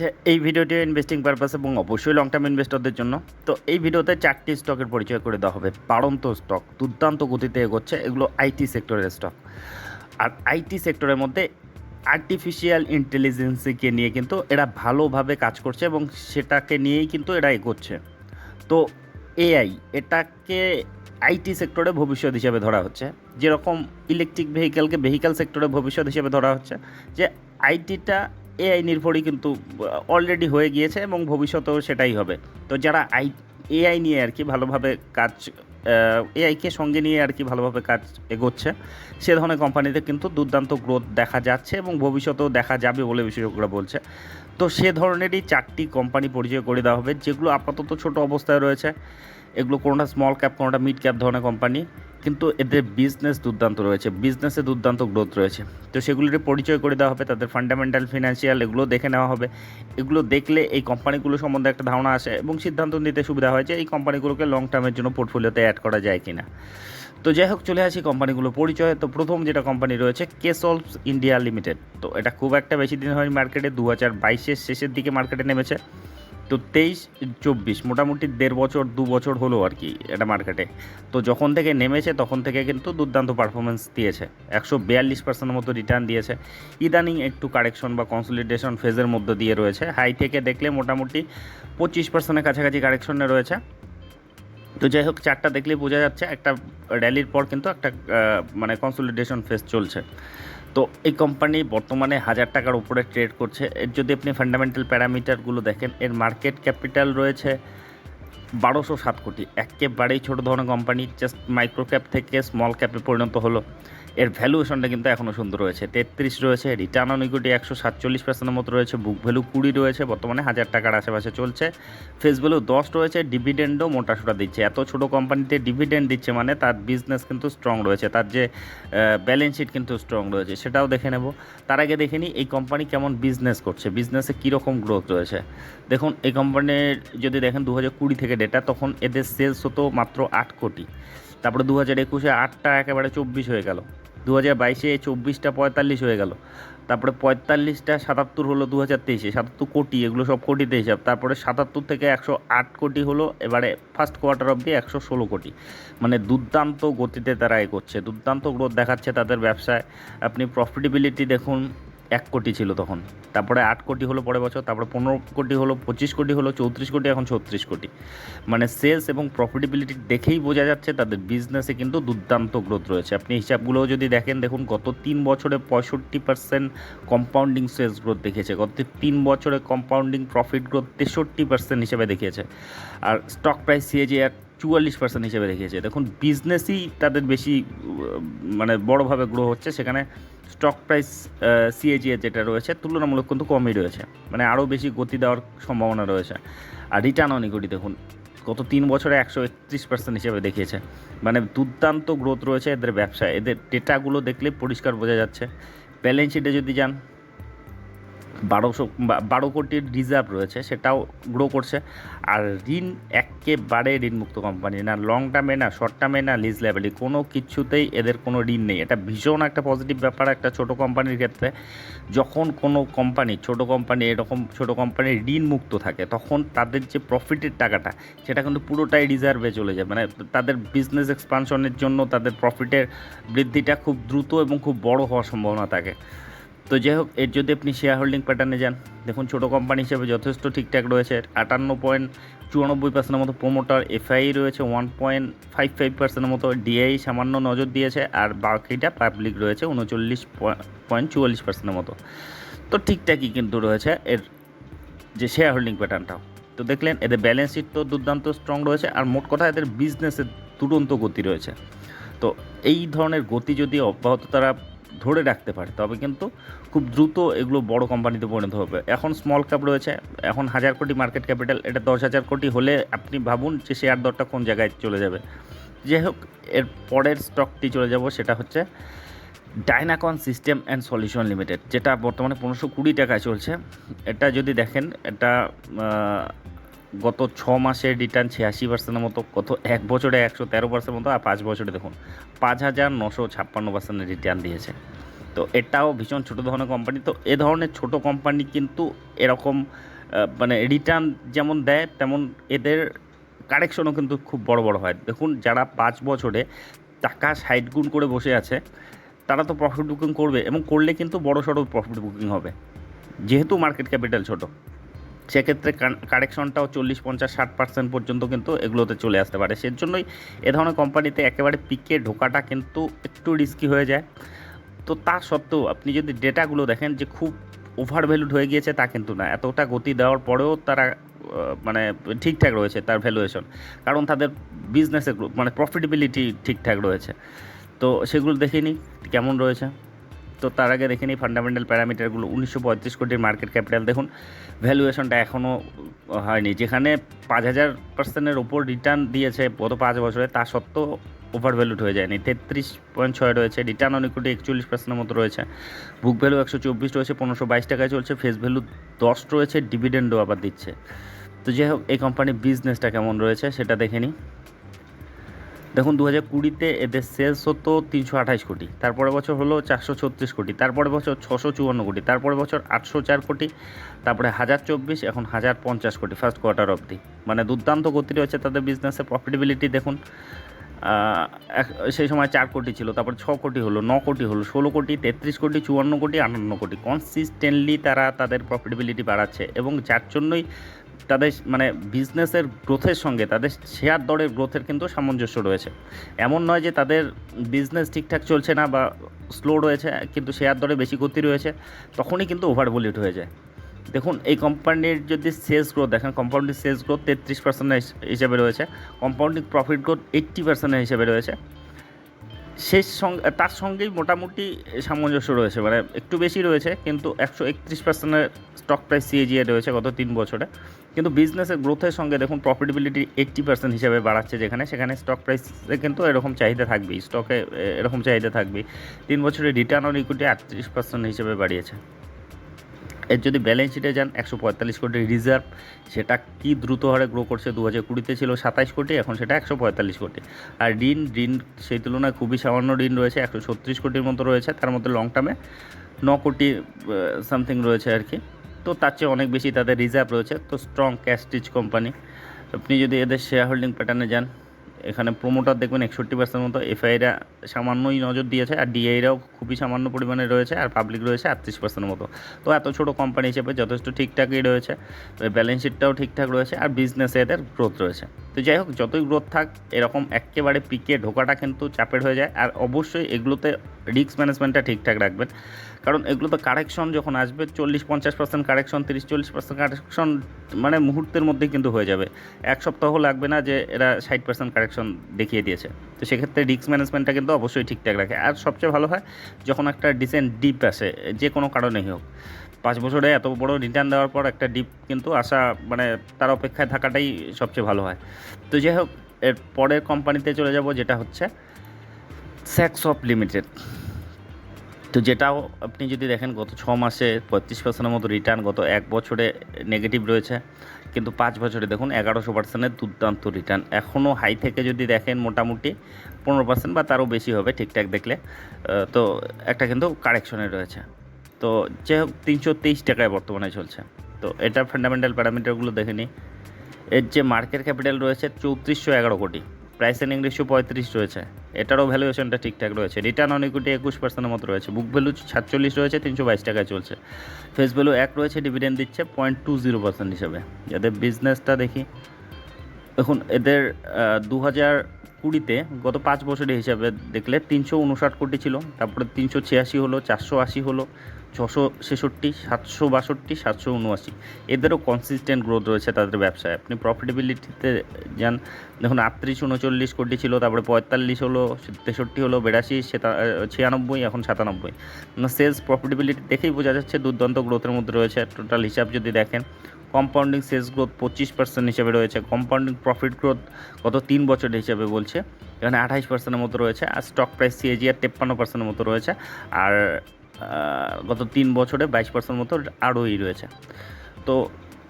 আচ্ছা এই ভিডিওটি ইনভেস্টিং পারপাস এবং অবশ্যই লং টার্ম ইনভেস্টরদের জন্য। তো এই ভিডিওতে চারটি স্টকের পরিচয় করে দেওয়া হবে। বাড়ন্ত স্টক দুর্দান্ত গতিতে এগোচ্ছে, এগুলো আইটি সেক্টরের স্টক আর আইটি সেক্টরের মধ্যে আর্টিফিশিয়াল ইন্টেলিজেন্সকে নিয়ে কিন্তু এরা ভালোভাবে কাজ করছে এবং সেটাকে নিয়েই কিন্তু এরা এগোচ্ছে। তো এআই এটাকে আইটি সেক্টরে ভবিষ্যৎ হিসেবে ধরা হচ্ছে। যেরকম ইলেকট্রিক ভেহিক্যালকে ভেহিক্যাল সেক্টরে ভবিষ্যৎ হিসেবে ধরা হচ্ছে, যে আইটিটা এআই নির্ভরই কিন্তু অলরেডি হয়ে গিয়েছে এবং ভবিষ্যতেও সেটাই হবে। তো যারা আই, এআই নিয়ে আর কি ভালোভাবে কাজ এআইকে সঙ্গে নিয়ে আর কি ভালোভাবে কাজ এগোচ্ছে, সে ধরনের কোম্পানিতে কিন্তু দুর্দান্ত গ্রোথ দেখা যাচ্ছে এবং ভবিষ্যতেও দেখা যাবে বলে বিশেষজ্ঞরা বলছে। তো সে ধরনেরই চারটি কোম্পানি পরিচয় করে দেওয়া হবে, যেগুলো আপাতত ছোট অবস্থায় রয়েছে। এগুলো কোনোটা স্মল ক্যাপ কোনোটা মিড ক্যাপ ধরনের কোম্পানি কিন্তু এদের বিজনেস দুর্দান্ত রয়েছে বিজনেসে দুর্দান্ত গ্রোথ রয়েছে। তো সেগুলির পরিচয় করে দেওয়া হবে, তাদের ফান্ডামেন্টাল ফিনান্সিয়াল এগুলো দেখে নেওয়া হবে। এগুলো দেখলে এই কোম্পানিগুলো সম্বন্ধে একটা ধারণা আসে এবং সিদ্ধান্ত নিতে সুবিধা হয় যে এই কোম্পানিগুলোকে লং টার্মের জন্য পোর্টফোলিওতে অ্যাড করা যায় কিনা। তো যাই হোক, চলে আসি কোম্পানিগুলো পরিচয়। তো প্রথম যেটা কোম্পানি রয়েছে কেসলস ইন্ডিয়া লিমিটেড তো এটা খুব একটা বেশি দিন হয়নি মার্কেটে দু হাজার বাইশের শেষের দিকে মার্কেটে নেমেছে। তো তেইশ, চব্বিশ, মোটামুটি দেড় বছর, দু বছর হলো আর কি এটা মার্কেটে। তো যখন থেকে নেমেছে তখন থেকে কিন্তু দুর্দান্ত পারফরমেন্স দিয়েছে। একশো বিয়াল্লিশ পার্সেন্টের মতো রিটার্ন দিয়েছে। ইদানিং একটু কারেকশন বা কনসলিডেশন ফেজের মধ্যে দিয়ে রয়েছে। হাই থেকে দেখলে মোটামুটি পঁচিশ পার্সেন্টের কাছাকাছি কারেকশনে রয়েছে। তো যাই হোক চারটা দেখলেই বোঝা যাচ্ছে একটা র্যালির পর কিন্তু একটা মানে কনসলিডেশন ফেজ চলছে। তো এই কোম্পানি বর্তমানে হাজার টাকার উপরে ট্রেড করছে। এর যদি আপনি ফান্ডামেন্টাল প্যারামিটারগুলো দেখেন, এর মার্কেট ক্যাপিটাল রয়েছে বারোশো সাত কোটি। একেবারেই ছোটো ধরনের কোম্পানি জাস্ট মাইক্রো ক্যাপ থেকে স্মল ক্যাপে পরিণত হলো। এর ভ্যালুয়েশনটা কিন্তু এখনও সুন্দর রয়েছে। তেত্রিশ রয়েছে রিটার্ন অন ইকুইটি একশো সাতচল্লিশ পার্সেন্টের মতো রয়েছে বুক ভ্যালু কুড়ি রয়েছে, বর্তমানে হাজার টাকার আশেপাশে চলছে। ফেস ভ্যালু দশ রয়েছে ডিভিডেন্ডও মোটাসোটা দিচ্ছে। এত ছোটো কোম্পানিতে ডিভিডেন্ড দিচ্ছে মানে তার বিজনেস কিন্তু স্ট্রং রয়েছে, তার যে ব্যালেন্স শিট কিন্তু স্ট্রং রয়েছে, সেটাও দেখে নেব। তার আগে দেখে নিই এই কোম্পানি কেমন বিজনেস করছে বিজনেসে কীরকম গ্রোথ রয়েছে। দেখুন, এই কোম্পানির যদি দেখেন দু হাজার কুড়ি থেকে ডেটা তখন এদের সেলস হতো মাত্র আট কোটি। তারপরে দু হাজার একুশে আটটা একেবারে চব্বিশ হয়ে গেল। দু হাজার বাইশে চব্বিশটা পঁয়তাল্লিশ হয়ে গেল। তারপরে পঁয়তাল্লিশটা সাতাত্তর হলো দু হাজার তেইশে, সাতাত্তর কোটি, এগুলো সব কোটিতে হিসাব। তারপরে সাতাত্তর থেকে একশো আট কোটি হলো, এবারে ফার্স্ট কোয়ার্টার অবধি একশো ষোলো কোটি। মানে দুর্দান্ত গতিতে তারা এগোচ্ছে, দুর্দান্ত গ্রোথ দেখাচ্ছে তাদের ব্যবসায়। আপনি প্রফিটেবিলিটি দেখুন এক কোটি ছিল তখন। তারপরে আট কোটি হলো পরের বছর, তারপরে পনেরো কোটি হলো, পঁচিশ কোটি হলো, চৌত্রিশ কোটি, এখন ছত্রিশ কোটি। মানে সেলস এবং প্রফিটেবিলিটি দেখেই বোঝা যাচ্ছে তাদের বিজনেসে কিন্তু দুর্দান্ত গ্রোথ রয়েছে। আপনি হিসাবগুলোও যদি দেখেন, দেখুন গত তিন বছরে পঁয়ষট্টি পার্সেন্ট কম্পাউন্ডিং সেলস গ্রোথ দেখিয়েছে। গত তিন বছরে কম্পাউন্ডিং প্রফিট গ্রোথ তেষট্টি পার্সেন্ট হিসেবে দেখিয়েছে। আর স্টক প্রাইস সিএজি আর চুয়াল্লিশ পার্সেন্ট হিসেবে দেখিয়েছে। দেখুন বিজনেসই তাদের বেশি মানে বড়োভাবে গ্রো হচ্ছে। সেখানে স্টক প্রাইস সিএজিএ যেটা রয়েছে, তুলনামূলক কিন্তু কমই রয়েছে। মানে আরও বেশি গতি দেওয়ার সম্ভাবনা রয়েছে। আর রিটার্ন অন ইকুইটি দেখুন, গত তিন বছরে একশো একত্রিশ পার্সেন্ট হিসেবে দেখিয়েছে। মানে দুর্দান্ত গ্রোথ রয়েছে এদের ব্যবসায়। এদের ডেটাগুলো দেখলে পরিষ্কার বোঝা যাচ্ছে। ব্যালেন্স শিটে যদি যান বারোশো বারো কোটির রিজার্ভ রয়েছে, সেটাও গ্রো করছে। আর ঋণ একেবারে ঋণমুক্ত কোম্পানি না লং টার্মে না শর্ট টার্মে না লিজ লেভেলে কোনো কিছুতেই এদের কোনো ঋণ নেই। এটা ভীষণ একটা পজিটিভ ব্যাপার, একটা ছোট কোম্পানির ক্ষেত্রে। যখন কোনো কোম্পানি ছোট কোম্পানি এরকম ছোট কোম্পানির ঋণ মুক্ত থাকে, তখন তাদের যে প্রফিটের টাকাটা, সেটা কিন্তু পুরোটাই রিজার্ভে চলে যায়। মানে তাদের বিজনেস এক্সপানশনের জন্য তাদের প্রফিটের বৃদ্ধিটা খুব দ্রুত এবং খুব বড় হওয়ার সম্ভাবনা থাকে। তো যাই হোক, এর যদি আপনি শেয়ার হোল্ডিং প্যাটার্নে যান, দেখুন ছোটো কোম্পানি হিসেবে যথেষ্ট ঠিকঠাক রয়েছে। আটান্ন পয়েন্ট চুরানব্বই পার্সেন্টের মতো প্রোমোটার এফআই রয়েছে ওয়ান পয়েন্ট ফাইভ ফাইভ পার্সেন্টের মতো ডিআই সামান্য নজর দিয়েছে, আর বাকিটা পাবলিক রয়েছে, উনচল্লিশ পয়েন্ট চুয়াল্লিশ পার্সেন্টের মতো। তো ঠিকঠাকই কিন্তু রয়েছে এর যে শেয়ার হোল্ডিং প্যাটার্নটাও তো দেখলেন, এদের ব্যালেন্স শিট তো দুর্দান্ত স্ট্রং রয়েছে, আর মোট কথা এদের বিজনেসের দুরন্ত গতি রয়েছে। তো এই ধরনের গতি যদি অব্যাহত তারা ধরে রাখতে পারে। তবে কিন্তু খুব দ্রুত এগুলো বড় কোম্পানিতে পরিণত হবে। এখন স্মল ক্যাপ রয়েছে, এখন হাজার কোটি মার্কেট ক্যাপিটাল এটা দশ হাজার কোটি হলে আপনি ভাবুন যে শেয়ার দরটা কোন জায়গায় চলে যাবে। যাই হোক, এর পরের স্টকটি চলে যাব, সেটা হচ্ছে Dynacons system and solution limited যেটা বর্তমানে পনেরোশো কুড়ি টাকায় চলছে। এটা যদি দেখেন, এটা গত ছ মাসের রিটার্ন ছিয়াশি পার্সেন্টের মতো, গত এক বছরে একশো তেরো পার্সেন্ট মতো, আর পাঁচ বছরে দেখুন, পাঁচ হাজার নশো ছাপ্পান্ন পার্সেন্টের রিটার্ন দিয়েছে। তো এটাও ভীষণ ছোটো ধরনের কোম্পানি তো এ ধরনের ছোট কোম্পানি কিন্তু এরকম মানে রিটার্ন যেমন দেয়, তেমন এদের কারেকশনও কিন্তু খুব বড় বড় হয়। দেখুন, যারা পাঁচ বছরে টাকা সাইড গুণ করে বসে আছে, তারা তো প্রফিট বুকিং করবে এবং করলে কিন্তু বড় সড়ো প্রফিট বুকিং হবে। যেহেতু মার্কেট ক্যাপিটাল ছোট। সেক্ষেত্রে কারেকশনটাও চল্লিশ, পঞ্চাশ, ষাট পার্সেন্ট পর্যন্ত কিন্তু এগুলোতে চলে আসতে পারে। সেজন্যই এ ধরনের কোম্পানিতে একেবারে পিকে ঢোকাটা কিন্তু একটু রিস্কি হয়ে যায়। তো তা সত্ত্বেও আপনি যদি ডেটাগুলো দেখেন যে খুব ওভার ভ্যালুড হয়ে গিয়েছে তা কিন্তু না। এতটা গতি দেওয়ার পরেও তারা মানে ঠিকঠাক রয়েছে তার ভ্যালুয়েশন কারণ তাদের বিজনেসের মানে প্রফিটেবিলিটি ঠিকঠাক রয়েছে। তো সেগুলো দেখে নিই, কেমন রয়েছে? তো তার আগে দেখে নিই ফান্ডামেন্টাল প্যারামিটারগুলো উনিশশো পঁয়ত্রিশ কোটির মার্কেট ক্যাপিটাল দেখুন ভ্যালুয়েশনটা এখনও হয়নি। যেখানে পাঁচ হাজার পার্সেন্টের ওপর রিটার্ন দিয়েছে গত পাঁচ বছরে, তা সত্ত্বেও ওভার ভ্যালুড হয়ে যায়নি। তেত্রিশ পয়েন্ট ছয় রয়েছে রিটার্ন অন ইকুইটি একচল্লিশ পার্সেন্টের মতো রয়েছে। বুক ভ্যালু একশো চব্বিশ রয়েছে, পনেরোশো বাইশ টাকায় চলছে। ফেস ভ্যালু দশ রয়েছে ডিভিডেন্ডও আবার দিচ্ছে। তো যাই হোক, এই কোম্পানির বিজনেসটা কেমন রয়েছে, সেটা দেখে নিই। দেখুন দু হাজার কুড়িতে এদের সেলস হতো তিনশো আঠাশ কোটি তারপরে বছর হলো চারশো ছত্রিশ কোটি তারপরে বছর ছশো চুয়ান্ন কোটি তারপরে বছর আটশো চার কোটি, তারপরে হাজার চব্বিশ, এখন হাজার পঞ্চাশ কোটি ফার্স্ট কোয়ার্টার অবধি। মানে দুর্দান্ত গতি রয়েছে তাদের বিজনেসে প্রফিটেবিলিটি দেখুন। সেই সময় চার কোটি ছিল, তারপর ছ কোটি হলো, ন কোটি হলো, ষোলো কোটি, তেত্রিশ কোটি, চুয়ান্ন কোটি, আটান্ন কোটি। কনসিস্টেন্টলি তারা তাদের প্রফিটেবিলিটি বাড়াচ্ছে এবং যার জন্যই তাদের মানে বিজনেসের গ্রোথের সঙ্গে তাদের শেয়ার দরের গ্রোথের কিন্তু সামঞ্জস্য রয়েছে। এমন নয় যে তাদের বিজনেস ঠিকঠাক চলছে না বা স্লো রয়েছে, কিন্তু শেয়ার দরে বেশি গতি রয়েছে, তখনই কিন্তু ওভারবলিট হয়ে যায়। দেখুন, এই কোম্পানির যদি সেলস গ্রোথ দেখেন কম্পাউন্ডিং সেলস গ্রোথ তেত্রিশ পার্সেন্ট হিসেবে রয়েছে কম্পাউন্ডিং প্রফিট গ্রোথ এইট্টি পার্সেন্টের হিসেবে রয়েছে। শেষ সঙ্গে তার সঙ্গেই মোটামুটি সামঞ্জস্য রয়েছে মানে একটু বেশি রয়েছে, কিন্তু একশো একত্রিশ পার্সেন্টের স্টক প্রাইস সিএজিএ রয়েছে গত তিন বছরে। কিন্তু বিজনেসের গ্রোথের সঙ্গে দেখুন প্রফিটেবিলিটি এইট্টি পার্সেন্ট হিসেবে বাড়াচ্ছে যেখানে, সেখানে স্টক প্রাইসে কিন্তু এরকম চাহিদা থাকবেই স্টকে এরকম চাহিদা থাকবেই। তিন বছরের রিটার্ন অন ইকুইটি আটত্রিশ পার্সেন্ট হিসেবে বাড়িয়েছে। এর যদি ব্যালেন্স শিটে যান, একশো পঁয়তাল্লিশ কোটি রিজার্ভ সেটা কি দ্রুত হারে গ্রো করছে? দু হাজার কুড়িতে ছিল সাতাইশ কোটি, এখন সেটা একশো পঁয়তাল্লিশ কোটি। আর ঋণ ঋণ, সেই তুলনায় খুবই সামান্য ঋণ রয়েছে, একশো ছত্রিশ কোটির মতো রয়েছে, তার মধ্যে লং টার্মে ন কোটি সামথিং রয়েছে আর কি। তো তার চেয়ে অনেক বেশি তাদের রিজার্ভ রয়েছে, তো স্ট্রং ক্যাশ স্টিচ কোম্পানি আপনি যদি এদের শেয়ার হোল্ডিং প্যাটার্নে যান, এখানে প্রোমোটার দেখবেন একষট্টি পার্সেন্ট মতো এফআইরা সামান্যই নজর দিয়েছে, আর ডিআইরাও খুবই সামান্য পরিমাণে রয়েছে, আর পাবলিক রয়েছে আটত্রিশ পার্সেন্ট মতো। তো এত ছোটো কোম্পানি হিসেবে যথেষ্ট ঠিকঠাকই রয়েছে ব্যালেন্স শিটটাও ঠিকঠাক রয়েছে, আর বিজনেসে এদের গ্রোথ রয়েছে। তো যাই হোক, যতই গ্রোথ থাক, এরকম একেবারে পিকে ঢোকাটা কিন্তু চাপের হয়ে যায়। আর অবশ্যই এগুলোতে রিস্ক ম্যানেজমেন্টটা ঠিকঠাক রাখবেন। কারণ এগুলোতে কারেকশন যখন আসবে, চল্লিশ পঞ্চাশ পার্সেন্ট কারেকশন তিরিশ চল্লিশ পার্সেন্ট কারেকশন মানে মুহূর্তের মধ্যেই কিন্তু হয়ে যাবে। এক সপ্তাহ লাগবে না যে এরা ষাট পার্সেন্ট কারেকশন দেখিয়ে দিয়েছে। তো সেক্ষেত্রে রিস্ক ম্যানেজমেন্টটা কিন্তু অবশ্যই ঠিকঠাক রাখে। আর সবচেয়ে ভালো হয়, যখন একটা ডিসেন্ট ডিপ আসে, যে কোনো কারণেই হোক। পাঁচ বছরে এত বড় রিটার্ন দেওয়ার পর একটা ডিপ কিন্তু আসা মানে তার অপেক্ষায় থাকাটাই সবচেয়ে ভালো হয়। তো যাই হোক, এর পরের কোম্পানিতে চলে যাব, যেটা হচ্ছে স্যাক্স অফ লিমিটেড তো যেটাও আপনি যদি দেখেন, গত ছ মাসে পঁয়ত্রিশ পার্সেন্টের মতো রিটার্ন গত এক বছরে নেগেটিভ রয়েছে। কিন্তু পাঁচ বছরে দেখুন, এগারোশো পার্সেন্টের দুর্দান্ত রিটার্ন এখনও হাই থেকে যদি দেখেন, মোটামুটি পনেরো পার্সেন্ট বা তারও বেশি হবে ঠিকঠাক দেখলে। তো একটা কিন্তু কারেকশনে রয়েছে। তো যাই হোক তিনশো তেইশ টাকায় বর্তমানে চলছে, তো এটার ফান্ডামেন্টাল প্যারামিটারগুলো দেখে নিই এর যে মার্কেট ক্যাপিটাল রয়েছে চৌত্রিশশো এগারো কোটি প্রাইস এন্ডিং রেশিও পঁয়ত্রিশ রয়েছে। এটারও ভ্যালুয়েশনটা ঠিকঠাক রয়েছে। রিটার্ন অন ইকুইটি একুশ পার্সেন্টের মতো রয়েছে। বুক ভ্যালু সাতচল্লিশ রয়েছে, তিনশো বাইশ টাকায় চলছে। ফেস ভ্যালু এক রয়েছে ডিভিডেন্ড দিচ্ছে পয়েন্ট টু জিরো পার্সেন্ট হিসাবে। এদের বিজনেসটা দেখি। দেখুন, এদের দু হাজার কুড়িতে গত পাঁচ বছরের হিসাবে দেখলে তিনশো উনষাট কোটি ছিল, তারপরে তিনশো ছিয়াশি হলো, চারশো আশি হলো, ছশো ছেষট্টি, সাতশো বাষট্টি, সাতশো উনআশি। এদেরও কনসিস্টেন্ট গ্রোথ রয়েছে তাদের ব্যবসায়। আপনি প্রফিটেবিলিটিতে যান, দেখুন আটত্রিশ উনচল্লিশ কোটি ছিল, তারপরে পঁয়তাল্লিশ হলো, তেষট্টি হলো, বিরাশি ছিয়ানব্বই, এখন সাতানব্বই। সেলস প্রফিটেবিলিটি দেখেই বোঝা যাচ্ছে দুর্দান্ত গ্রোথের মধ্যে রয়েছে। টোটাল হিসাব যদি দেখেন কম্পাউন্ডিং সেলস গ্রোথ পঁচিশ পার্সেন্ট হিসেবে রয়েছে। কম্পাউন্ডিং প্রফিট গ্রোথ গত তিন বছর হিসাবে বলছে। এখানে আঠাইশ পার্সেন্টের মতো রয়েছে আর স্টক প্রাইস সিএজিআর তেপ্পান্ন পার্সেন্টের মতো রয়েছে। আর গত তিন বছরে বাইশ পার্সেন্ট মতো আরওই রয়েছে। তো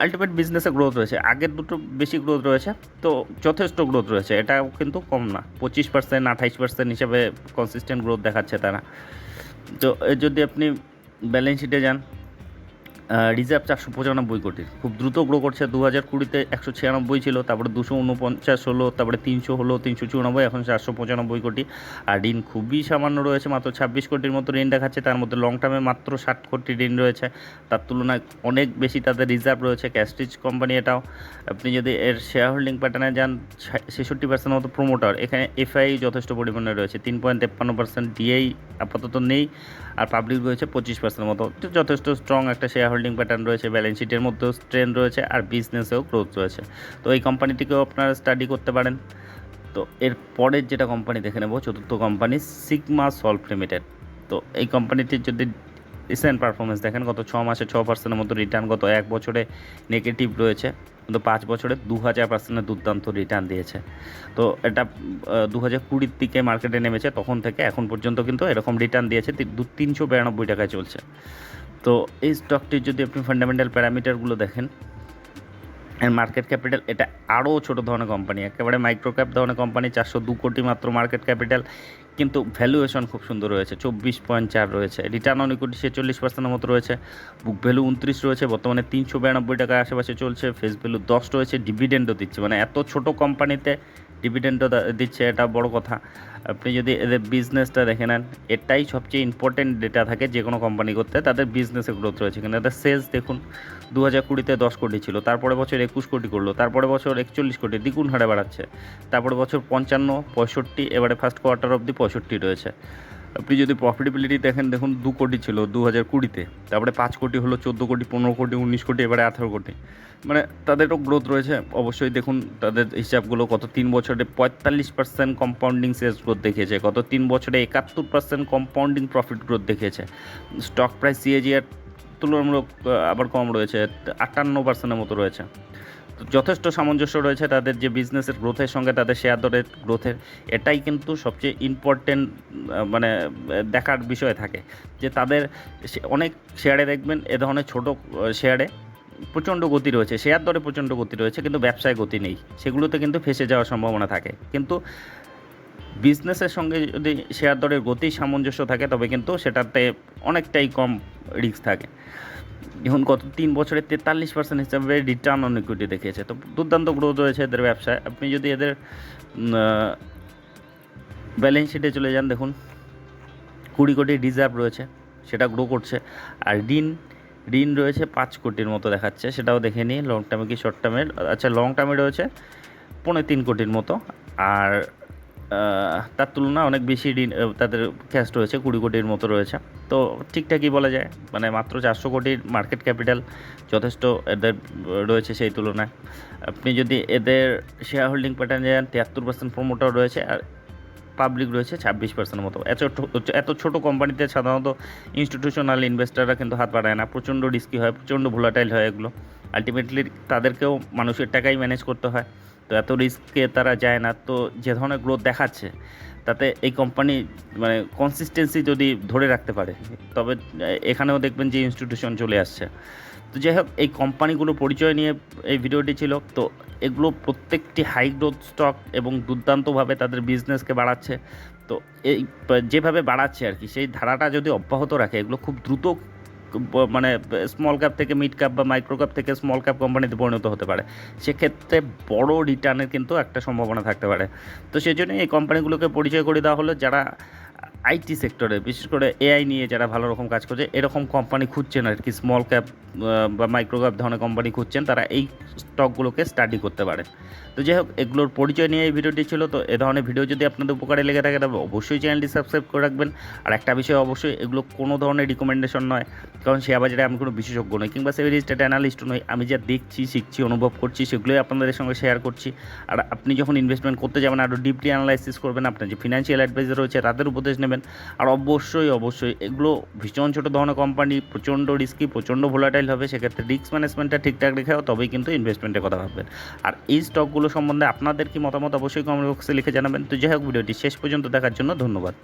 আলটিমেট বিজনেসে গ্রোথ রয়েছে। আগের দুটো বেশি গ্রোথ রয়েছে। তো যথেষ্ট গ্রোথ রয়েছে। এটাও কিন্তু কম না। পঁচিশ পার্সেন্ট আঠাইশ পার্সেন্ট হিসাবে কনসিস্টেন্ট গ্রোথ দেখাচ্ছে তারা। তো যদি আপনি ব্যালেন্স শিটে যান রিজার্ভ চারশো পঁচানব্বই কোটির। খুব দ্রুত গ্রো করছে দু হাজার কুড়িতে একশো ছিয়ানব্বই ছিল, তারপরে দুশো উনপঞ্চাশ হলো, তারপরে তিনশো হলো, তিনশো চুরানব্বই, এখন চারশো পঁচানব্বই কোটি। আর ঋণ খুবই সামান্য রয়েছে, মাত্র ছাব্বিশ কোটির মতো ঋণ দেখাচ্ছে, তার মধ্যে লং টার্মে মাত্র ষাট কোটি ঋণ রয়েছে। তার তুলনায় অনেক বেশি তাদের রিজার্ভ রয়েছে ক্যাস্টিজ কোম্পানি এটাও। আপনি যদি এর শেয়ার হোল্ডিং প্যাটার্নে যান ছেষট্টি পার্সেন্ট মতো প্রোমোটার এখানে এফআই যথেষ্ট পরিমাণে রয়েছে, তিন পয়েন্ট তেপ্পান্ন পার্সেন্ট ডিআই আপাতত নেই। আর পাবলিক রয়েছে পঁচিশ পার্সেন্ট মতো, যথেষ্ট স্ট্রং একটা শেয়ার প্যাটার্ন রয়েছে ব্যালেন্স শিটের মধ্যেও স্ট্রেন রয়েছে আর বিজনেসেও গ্রোথ রয়েছে। তো এই কোম্পানিটিকেও আপনারা স্টাডি করতে পারেন। তো এর পরের যেটা কোম্পানি দেখে নেব, চতুর্থ কোম্পানি সিগমা সলভ লিমিটেড তো এই কোম্পানিটির যদি রিসেন্ট পারফরমেন্স দেখেন, গত ছ মাসে ছ পার্সেন্টের মতো রিটার্ন গত এক বছরে নেগেটিভ রয়েছে, কিন্তু পাঁচ বছরে দু হাজার পার্সেন্টের দুর্দান্ত রিটার্ন দিয়েছে। তো এটা দু হাজার কুড়ির দিকে মার্কেটে নেমেছে, তখন থেকে এখন পর্যন্ত কিন্তু এরকম রিটার্ন দিয়েছে দু তিনশো বিরানব্বই টাকায় চলছে। তো এই স্টকটির যদি আপনি ফান্ডামেন্টাল প্যারামিটারগুলো দেখেন এর মার্কেট ক্যাপিটাল এটা আরও ছোটো ধরনের কোম্পানি একেবারে মাইক্রো ক্যাপ ধরনের কোম্পানি চারশো দু কোটি মাত্র মার্কেট ক্যাপিটাল কিন্তু ভ্যালুয়েশন খুব সুন্দর রয়েছে, চব্বিশ পয়েন্ট চার রয়েছে রিটার্ন অন ইকুইটি ছেচল্লিশ পার্সেন্টের মতো রয়েছে বুক ভ্যালু উনত্রিশ রয়েছে, বর্তমানে তিনশো বিরানব্বই টাকার আশেপাশে চলছে ফেস ভ্যালু দশ রয়েছে ডিভিডেন্ডও দিচ্ছে মানে এত ছোট কোম্পানিতে ডিভিডেন্ডও দিচ্ছে, এটা বড় কথা। আপনি যদি এদের বিজনেসটা দেখে নেন, এটাই সবচেয়ে ইম্পর্টেন্ট ডেটা থাকে যে কোনো কোম্পানি করতে, তাদের বিজনেসে গ্রোথ রয়েছে। কিন্তু এদের সেলস দেখুন দু হাজার কুড়িতে দশ কোটি ছিল, তারপরে বছর একুশ কোটি করল, তারপরে বছর একচল্লিশ কোটি, দ্বিগুণ হারে বাড়াচ্ছে, তারপরে বছর পঞ্চান্ন, পঁয়ষট্টি, এবারে ফার্স্ট কোয়ার্টার অবধি পঁয়ষট্টি রয়েছে। আপনি যদি প্রফিটেবিলিটি দেখেন, দেখুন দু কোটি ছিল দু হাজার কুড়িতে। তারপরে পাঁচ কোটি হলো চোদ্দ কোটি, পনেরো কোটি, উনিশ কোটি, এবারে আঠারো কোটি। মানে তাদেরও গ্রোথ রয়েছে। অবশ্যই দেখুন তাদের হিসাবগুলো কত তিন বছরে পঁয়তাল্লিশ পার্সেন্ট কম্পাউন্ডিং সেলস গ্রোথ দেখিয়েছে গত তিন বছরে একাত্তর পার্সেন্ট কম্পাউন্ডিং প্রফিট গ্রোথ দেখিয়েছে। স্টক প্রাইস সিএজিআর তুলনামূলক আবার কম রয়েছে, আটান্ন পার্সেন্টের মতো রয়েছে। যথেষ্ট সামঞ্জস্য রয়েছে তাদের যে বিজনেসের গ্রোথের সঙ্গে, তাদের শেয়ার দরের গ্রোথের এটাই কিন্তু সবচেয়ে ইম্পর্টেন্ট মানে দেখার বিষয় থাকে। যে তাদের অনেক শেয়ারে দেখবেন, এ ধরনের ছোটো শেয়ারে প্রচণ্ড গতি রয়েছে। শেয়ার দরে প্রচণ্ড গতি রয়েছে, কিন্তু ব্যবসায় গতি নেই। সেগুলোতে কিন্তু ফেসে যাওয়ার সম্ভাবনা থাকে। কিন্তু বিজনেসের সঙ্গে যদি শেয়ার দরের গতি সামঞ্জস্য থাকে, তবে কিন্তু সেটাতে অনেকটাই কম রিস্ক থাকে। এখন গত তিন বছরে তেতাল্লিশ পার্সেন্ট হিসাবে রিটার্ন অন ইকুইটি দেখিয়েছে। তো দুর্দান্ত গ্রোথ রয়েছে এদের ব্যবসায়। আপনি যদি এদের ব্যালেন্স শিটে চলে যান, দেখুন, কুড়ি কোটি রিজার্ভ রয়েছে, সেটা গ্রো করছে। আর ঋণ ঋণ রয়েছে পাঁচ কোটির মতো দেখাচ্ছে, সেটাও দেখে নিই লং টার্মে কি শর্ট টার্মের আচ্ছা লং টার্মে রয়েছে পৌনে তিন কোটির মতো। আর তার তুলনায় অনেক বেশি তাদের ক্যাশ রয়েছে, কুড়ি কোটির মতো রয়েছে। তো ঠিকঠাকই বলা যায় মানে মাত্র চারশো কোটির মার্কেট ক্যাপিটাল যথেষ্ট এদের রয়েছে সেই তুলনায়। আপনি যদি এদের শেয়ার হোল্ডিং প্যাটার্ন যান তিয়াত্তর পার্সেন্ট প্রমোটার রয়েছে আর পাবলিক রয়েছে ছাব্বিশ পার্সেন্টের মতো। এত এত ছোট কোম্পানিতে সাধারণত ইনস্টিটিউশনাল ইনভেস্টাররা কিন্তু হাত বাড়ায় না। প্রচণ্ড রিস্কি হয়, প্রচণ্ড ভোলাটাইল হয় এগুলো। আলটিমেটলি তাদেরকেও মানুষের টাকাই ম্যানেজ করতে হয়। তো এত রিস্কে তারা যায় না। তো যে ধরনের গ্রোথ দেখাচ্ছে, তাতে এই কোম্পানি মানে কনসিস্টেন্সি যদি ধরে রাখতে পারে, তবে এখানেও দেখবেন যে ইনস্টিটিউশন চলে আসছে। তো যাই হোক, এই কোম্পানিগুলো পরিচয় নিয়ে এই ভিডিওটি ছিল। তো এগুলো প্রত্যেকটি হাই গ্রোথ স্টক এবং দুর্দান্তভাবে তাদের বিজনেসকে বাড়াচ্ছে। তো এই, যেভাবে বাড়াচ্ছে আর কি, সেই ধারাটা যদি অব্যাহত রাখে, এগুলো খুব দ্রুত মানে স্মল ক্যাপ থেকে মিড ক্যাপ বা মাইক্রো ক্যাপ থেকে স্মল ক্যাপ কোম্পানিতে পরিণত হতে পারে। সেক্ষেত্রে বড় রিটার্নের কিন্তু একটা সম্ভাবনা থাকতে পারে। তো সেই জন্য এই কোম্পানিগুলোকে পরিচয় করে দেওয়া হলো। যারা আইটি সেক্টরে, বিশেষ করে এআই নিয়ে যারা ভালো রকম কাজ করছে, এরকম কোম্পানি খুঁজছেন আর কি স্মল ক্যাপ বা মাইক্রো ক্যাপ ধরনের কোম্পানি খুঁজছেন, তারা এই স্টকগুলোকে স্টাডি করতে পারে তো যাই হোক, এগুলোর পরিচয় নিয়ে এই ভিডিওটি ছিল, তো এ ধরনের ভিডিও যদি আপনাদের উপকারে লেগে থাকে তবে অবশ্যই চ্যানেলটি সাবস্ক্রাইব করে রাখবেন। আর একটা বিষয় অবশ্যই, এগুলো কোনো ধরনের রিকমেন্ডেশন নয়, কারণ শেয়ার বাজারে আমি কোনো বিশেষজ্ঞ নই, কিংবা সে রেজিস্টার্ড অ্যানালিস্ট নই, আমি যা দেখছি, শিখছি, অনুভব করছি, সেগুলোই আপনাদের সঙ্গে শেয়ার করছি। আর আপনি যখন ইনভেস্টমেন্ট করতে যাবেন আরও ডিপলি অ্যানালাইসিস করবেন, আপনার যে ফিনান্সিয়াল অ্যাডভাইজার রয়েছে, তাদের উপদেশ নেবেন। আর অবশ্যই অবশ্যই এগুলো ভীষণ ছোটো ধরনের কোম্পানি প্রচণ্ড রিস্কি প্রচণ্ড ভোলাটাইল হবে, সেক্ষেত্রে রিস্ক ম্যানেজমেন্টটা ঠিকঠাক রেখে তবেই কিন্তু ইনভেস্টমেন্টের কথা ভাববেন। আর এই স্টকগুলো সম্বন্ধে আপনাদের কি মতামত অবশ্যই কমেন্ট বক্সে লিখে জানাবেন। তো যাই হোক, ভিডিওটি শেষ পর্যন্ত দেখার জন্য ধন্যবাদ।